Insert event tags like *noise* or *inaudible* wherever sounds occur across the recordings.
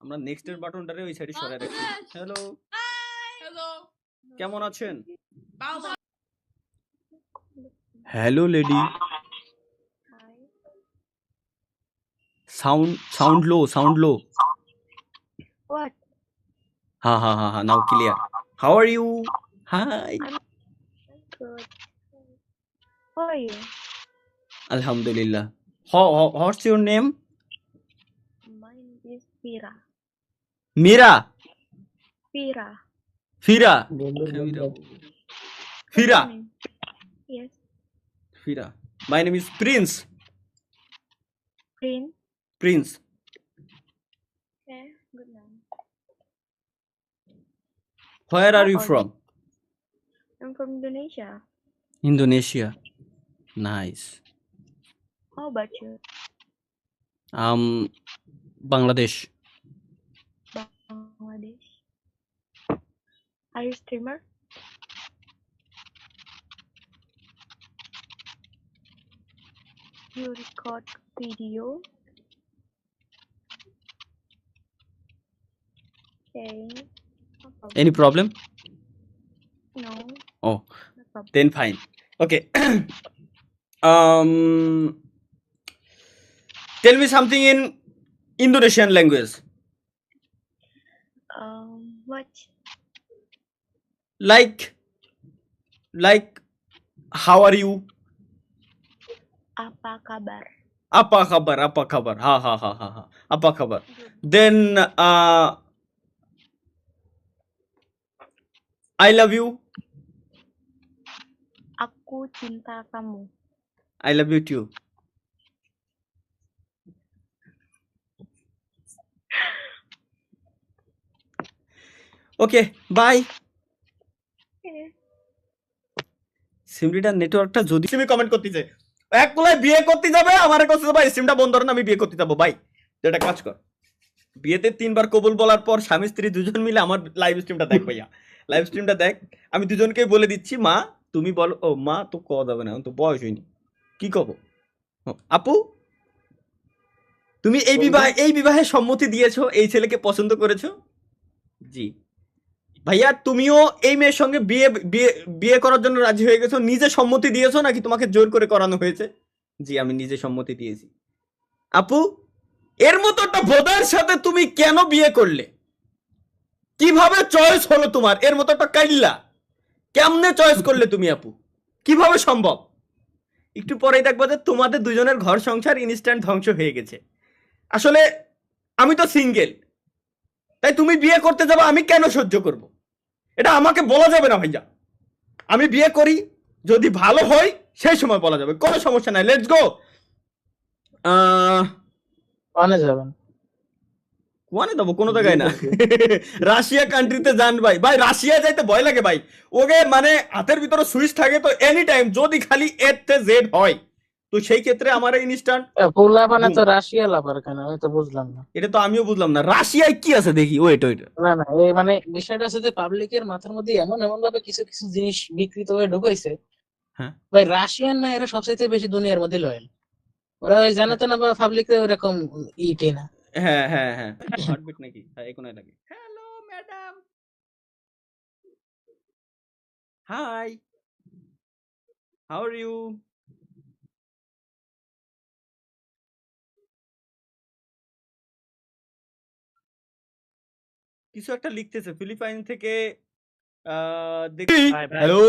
আমরা নেক্সট এর বাটনটারে ওই সাইডে সরাই রাখি হ্যালো হ্যালো কেমন আছেন? Hello lady sound sound low sound low What? হা হা হা হা now clear how are you hi? আলহামদুলিল্লাহ what's your name Mine is Fira. Mira. Fira. Fira. Fira. yes. Fira. my name is prince. Prince. Prince. Okay good night where are you from? i'm from indonesia. Indonesia. Nice. How about you? Um bangladesh. Bangladesh. Are you streamer? You record video. Okay. No Any problem? No. Oh, no then fine. Okay. *clears throat* um, tell me something in Indonesian language. Like like how are you? Apa kabar? apa kabar? Apa kabar? Ha ha ha ha ha. Apa kabar? Then uh i love you. Aku cinta kamu. i love you too. *laughs* Okay bye সিমরিটার নেটওয়ার্কটা যদি Simi comment করতেছে। এক কোলায় বিয়ে করতে যাবে আমার কাছে ভাই সিমটা বন্ধ না আমি বিয়ে করতে যাব ভাই। একটা কাজ কর। বিয়েতে তিনবার কবুল বলার পর স্বামী স্ত্রী দুজন মিলে আমার লাইভ স্ট্রিমটা দেখ ভাইয়া। লাইভ স্ট্রিমটা দেখ। আমি দুজনকে বলে দিচ্ছি মা তুমি বলো ও মা তো ক যাবে না এখন তো বয়স হয়নি। কি কব? আপু তুমি এই বিবাহ এই বিবাহে সম্মতি দিয়েছ এই ছেলেকে পছন্দ করেছ? জি। ভাইয়া, তুমিও এই মেয়ের সঙ্গে বিয়ে বিয়ে বিয়ে করার জন্য রাজি হয়ে গেছো, নিজে সম্মতি দিয়েছ নাকি তোমাকে জোর করে করানো হয়েছে? জি, আমি নিজে সম্মতি দিয়েছি। আপু, এর মতো একটা ভোদার সাথে তুমি কেন বিয়ে করলে? কীভাবে চয়েস হলো তোমার? এর মতো একটা কাইল্লা। কেমনে চয়েস করলে তুমি, আপু? কীভাবে সম্ভব? একটু পরেই দেখব যে তোমাদের দুজনের ঘর সংসার ইনস্ট্যান্ট ধ্বংস হয়ে গেছে। আসলে, আমি তো সিঙ্গেল তাই তুমি বিয়ে করতে যাব, আমি কেন সহ্য করব? এটা আমাকে বলা যাবে না ভাইয়া। আমি বিয়ে করি যদি ভালো হয় সেই সময় বলা যাবে। কোনো সমস্যা নাই লেটস গো ওখানে যাবেন। কোয়ানে দেবো কোনো জায়গায় না। *laughs* রাশিয়া কান্ট্রিতে যান ভাই। ভাই রাশিয়া যাইতে ভয় লাগে ভাই। ওকে মানে হাতের ভিতরে সুইচ থাকে তো এনি টাইম যদি খালি এর তে জেড হয়। তো সেই ক্ষেত্রে আমার ইনস্ট্যান্ট পোলা মানে তো। রাশিয়া লাভার কেন? আমি তো বুঝলাম না। এটা তো আমিও বুঝলাম না। রাশিয়ায় কি আছে দেখি? ওয়েট ওয়েট না না এই মানে বিষয়টা আছে যে পাবলিকের মাথার মধ্যে এমন এমন ভাবে কিছু কিছু জিনিস বিকৃত হয়ে ঢুকাইছে। হ্যাঁ। ভাই রাশিয়ান না এরা সবচাইতে বেশি দুনিয়ার মধ্যে লয়াল ওরা ওই জানাতো না বা পাবলিক এরকম ইটে না হ্যাঁ হ্যাঁ হ্যাঁ। হার্টবিট নাকি? হ্যাঁ এখানে লাগে। Hello madam hi how are you কিছু একটা লিখতেছে। ফিলিপাইন থেকে। হ্যালো?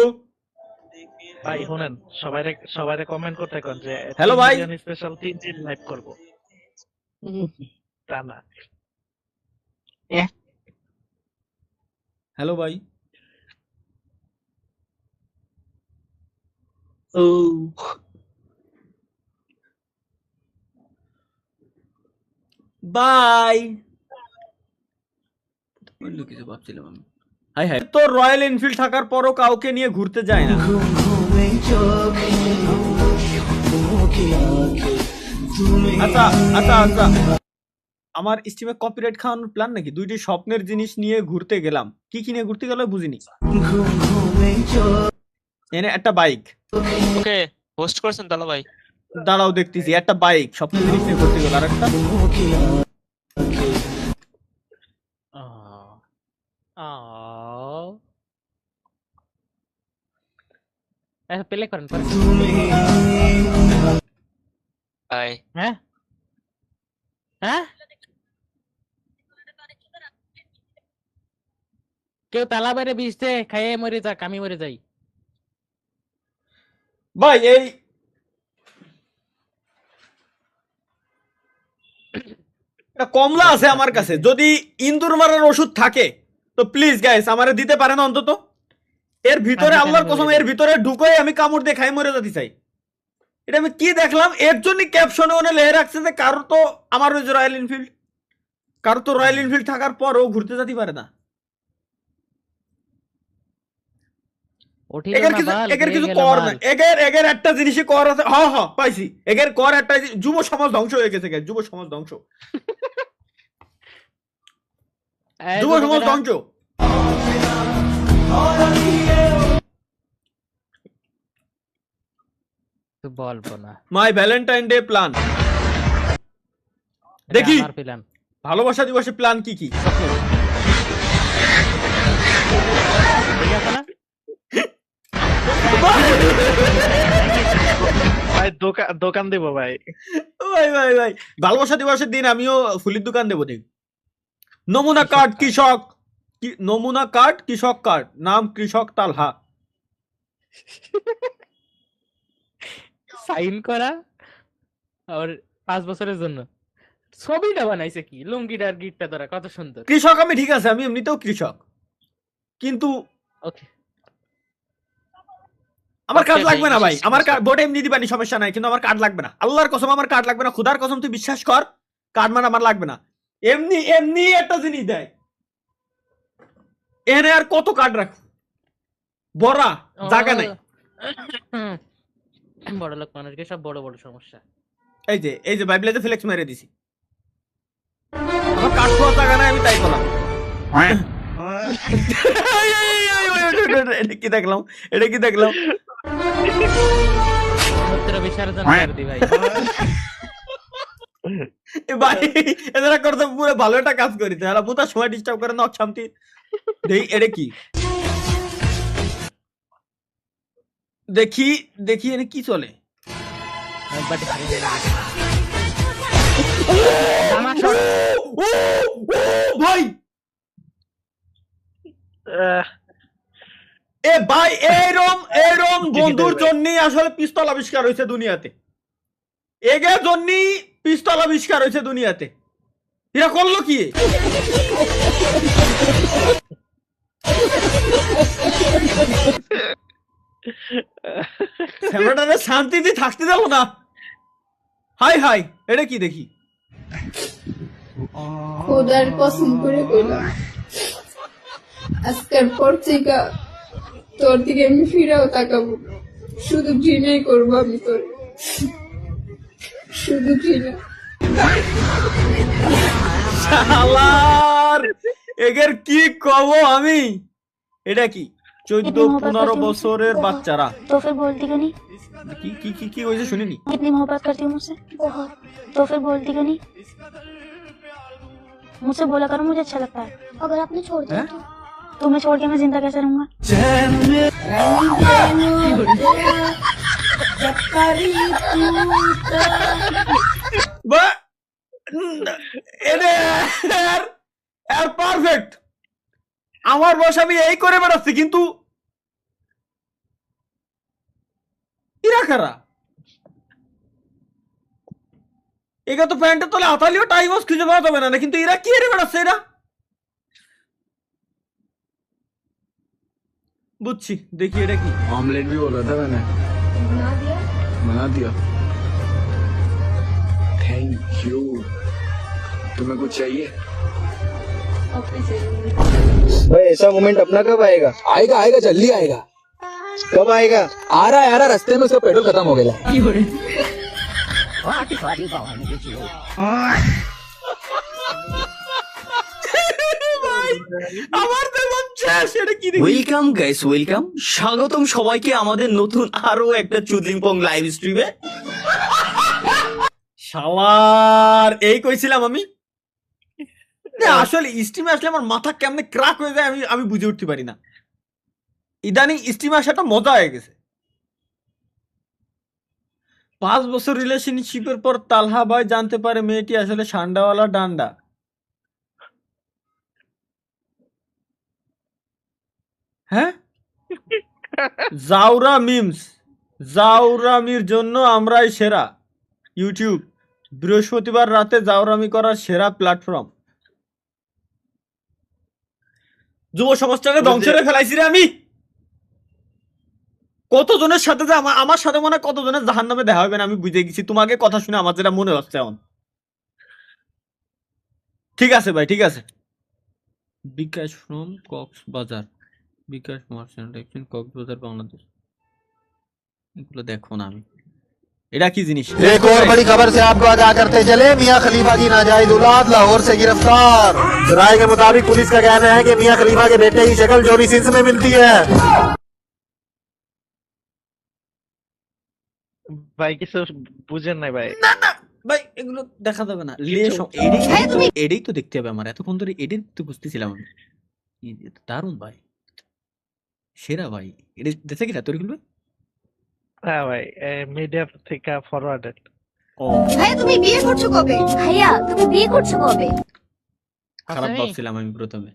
ভাই শুনেন সবাই সবাই কমেন্ট করতে কোন যে Hello, ভাই। স্পেশাল তিন দিন লাইভ করব। তা না। হ্যালো ভাই? ও। বাই। কিছু ভাবছিলাম আমি। Hi hi. তো রয়্যাল এনফিল্ড থাকার পরও কাউকে নিয়ে ঘুরতে যায় না। আচ্ছা আচ্ছা আচ্ছা। আমার স্টিমে কপিরাইট খাওয়ানোর প্ল্যান নাকি? দুইটি স্বপ্নের জিনিস নিয়ে ঘুরতে গেলাম। কি কি নিয়ে ঘুরতে গেল বুঝিনি। এনে একটা বাইক। ওকে হোস্ট করছেন তাহলে ভাই। দাঁড়াও দেখতেছি একটা বাইক। স্বপ্নের জিনিস নিয়ে ঘুরতে গেল আর একটা প্লে করেন। ভাই হ্যাঁ হ্যাঁ কেউ তালা বাইরে বিছতে খাইয়ে মরে যাক আমি মরে যাই ভাই এই কমলা আছে আমার কাছে। যদি ইন্দুর মারার ওষুধ থাকে তো প্লিজ গাইস আমারে দিতে পারেন অন্তত? এর ভিতরে আচ্ছা, আল্লাহর কসম এর ভিতরে ঢুকোই আমি কামড় দিয়ে খাই মরে যেতে চাই। এটা আমি কি দেখলাম? এর জন্য ক্যাপশনে ওনে লেহে রাখছে যে কারও তো আমার ওই যে রয়্যাল এনফিল্ড কারও তো রয়্যাল এনফিল্ড থাকার পরও ঘুরতে যেতে পারে না। হয়ে। না একটা জিনিসই কর আছে। হ হ পাইছি। এগের কর একটা যুব সমাজ ধ্বংস হয়ে গেছে যুব সমাজ ধ্বংস। *laughs* বলব না মাই ভ্যালেন্টাইন ডে প্ল্যান দেখি। আমার প্ল্যান ভালোবাসা দিবসে প্ল্যান কি কি? ভাই দোকান দোকান দিব ভাই। ভাই ভাই ভাই ভালোবাসা দিবসের দিন আমিও ফুলির দোকান দেবো দেখ। নমুনা কার্ড কৃষক। নমুনা কার্ড কৃষক কার্ড। নাম কৃষক তালহা। সাইন করা আর পাঁচ বছরের জন্য। ছবিটা বানাইছে কি? লুঙ্গিটা আর গিটটা ধরা কত সুন্দর। কৃষক আমি ঠিক আছে আমি এমনিতেও কৃষক। কিন্তু ওকে। আমার কার্ড লাগবে না ভাই। আমার কার্ড ভোট এমনি দিবানি সমস্যা নাই কিন্তু আমার কার্ড লাগবে না। আল্লাহর কসম আমার কার্ড লাগবে না। খুদার কসম তুই বিশ্বাস কর কার্ড মানে আমার লাগবে না। এমনি এমনি একটা জিনিস দেয়। এনে আর কত কার্ড রাখ বড়া জায়গা নাই। বড় লোক মানুষকে সব বড় বড় সমস্যা। এই যে এই যে বাইবেলে ফ্লেক্স মেরে দিছি। আমার কার্ড খোয়া জায়গা নাই আমি তাই করলাম এটা কি দেখলাম? এটা কি দেখলাম? বিশাল জন দি ভাই। এ ভাই এরা করতে পুরো ভালো একটা কাজ করিতে এরা মুতার সময় ডিস্টার্ব করে শান্তি দেই এটা কি? দেখি দেখি এনে কি চলে। ভাই! এ ভাই এরম এরম বন্ধুর জন্যই আসলে পিস্তল আবিষ্কার হয়েছে দুনিয়াতে। এগের জন্যই পিস্তল আবিষ্কার হয়েছে দুনিয়াতে। এরা করল কি? শান্তিতে থাকতে দেবো না। হাই হাই, এটা কি দেখি? খোদার কসম করে তোর দিকে আমি ফিরেও তাকাবো শুধু ঘৃণাই করব আমি তোর। শুধু ঘৃণা শালার এগের কি কব আমি এটা কি চোদ্দ कितनी मोहब्बत পনেরো करती हूँ বছরের मुझसे? বাচ্চারা तो फिर बोलती क्यों नहीं কি কি কি কি হয়েছে শুনিনি कितनी मोहब्बत करती हूँ मुझसे बहुत तो फिर बोलती क्यों नहीं मुझसे बोला करो मुझे अच्छा लगता है अगर आपने छोड़ दिया तो तुम्हें छोड़ के मैं जिंदा कैसे रहूंगा বা এটা আর পারফেক্ট আমার বয়স আমি এই করে বেড়াচ্ছি কিন্তু ইরা কারা এগা তো প্যান্টের তলে আতালিও টাইম খুঁজে পাওয়া যাবে না কিন্তু এরা কি এরে বেড়াচ্ছে এরা বুঝছি দেখি এটা কি ऑमलेट भी बोला था मैंने बना दिया बना दिया थैंक यू तुम्हें कुछ चाहिए भाई ऐसा मोमेंट अपना कब आएगा आएगा आएगा जल्दी आएगा कब आएगा आ रहा है आ रहा है, रास्ते में उसका पेट्रोल खत्म हो गया আমার শেষ এটা কি ওয়েলকাম গাইস ওয়েলকাম স্বাগতম সবাইকে আমাদের নতুন আরও একটা চুদলিংপং লাইভ স্ট্রিমে শালার এই কইছিলাম আমি? আসলে স্টিমে আসলে আমার মাথা কেমনে ক্রাক হয়ে যায় আমি আমি বুঝে উঠতে পারি না। ইদানিং স্টিমে আসাটা মজা হয়ে গেছে। পাঁচ বছর রিলেশনশিপের পর তালহা ভাই জানতে পারে মেয়েটি আসলে সান্ডাওয়ালা ডান্ডা। হ্যাঁ? জাউরা মিমস। জাউরামির জন্য আমরাই সেরা। ইউটিউব বৃহস্পতিবার রাতে জাউরামি করার সেরা প্ল্যাটফর্ম। যুব সমাজটাকে ধ্বংস করে ফেলাইছি রে আমি। কতজনের সাথে যে আমার সাথে মনে হয় কতজনের জাহান নামে দেখা হবে না আমি বুঝে গেছি। তোমাকে কথা শুনে আমার যেটা মনে হচ্ছে এখন। ঠিক আছে ভাই ঠিক আছে। BKash from Cox's Bazar. BKash merchant একজন কক্সবাজার বাংলাদেশ এগুলো দেখো না আমি এটা কি জিনিস एक और बड़ी खबर से आपको आगाह करते चले मियां खलीफा की नाजायज औलाद लाहौर से गिरफ्तार राय के मुताबिक पुलिस का कहना है कि मियां खलीफा के बेटे की शक्ल जोनी सिंस में मिलती है ভাই কিছু বুঝেন নাই ভাই না না ভাই এগুলো দেখা যাবে না লে সম- এডি এডেই তো দেখতে হবে আমার এতক্ষণ ধরে এডি তো বুঝতেছিলাম আমি এই যে তো দারুণ ভাই সেরা ভাই। এডি দেখে কিনা তোরগুলো হ্যাঁ ভাই মিডিয়া থেকে ফরওয়ার্ডেড ও। ভাইয়া তুমি বিয়ে করছ কবে? ভাইয়া তুমি বিয়ে করছ কবে? খারাপ? ভাবছিলাম আমি প্রথমে।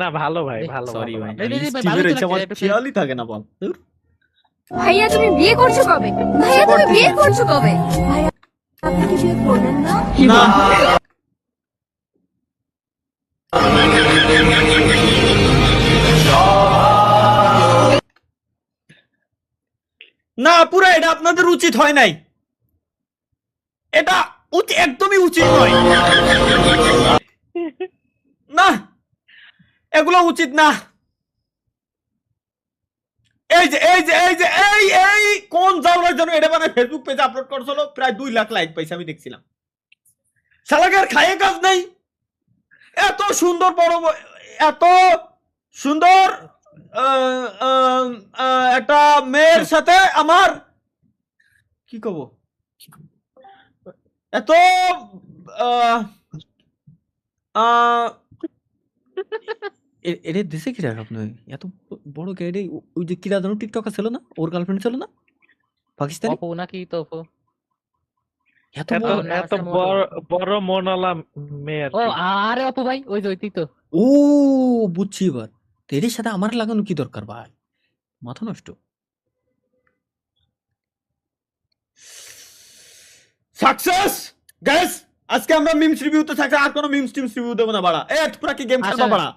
না ভালো ভাই ভালো সরি ভাই ভাই, তো ইচ্ছা আমার খেয়ালই থাকে না বল। ভাইয়া তুমি বিয়ে করছ কবে? ভাইয়া তুমি বিয়ে করছ। কবে? ভাইয়া আপনি কি বিয়ে করবেন না। না, পুরো এটা আপনাদের উচিত হয় নাই। এটা একদমই উচিত নয়। না, এগুলো উচিত না। এই যে এই যে এই যে, এই এই, কোন জাউলার জন্য এটা মানে ফেসবুক পেজে আপলোড করছিল? প্রায় দুই লাখ লাইক পাইছে, আমি দেখছিলাম। শালাকের খায়ে কাজ নাই। এত সুন্দর বড় এত সুন্দর একটা মেয়ের সাথে আমার কি কব? এত এরে দেশে কি রাখ আপনি এত বড় গাড়ি ওই যে কিরা জানো টিকটক ছিল না? ওর গার্লফ্রেন্ড ছিল না? পাকিস্তানি? অপু নাকি তো এত এত বড়? এত বড়। বড় মনওয়ালা মেয়ে ও আরে অপু ভাই ওই যে তো ও বুঝছি এবার। এদের সাথে আমার লাগানো কি দরকার ভাই? মাথা নষ্ট। সাকসেস গাইস আজকে আমরা মিমস রিভিউতে থাকতে আর কোনো মিমস টিমস রিভিউ দেবো না বাড়া। এ তোরা কি গেম খেলবা বাড়া?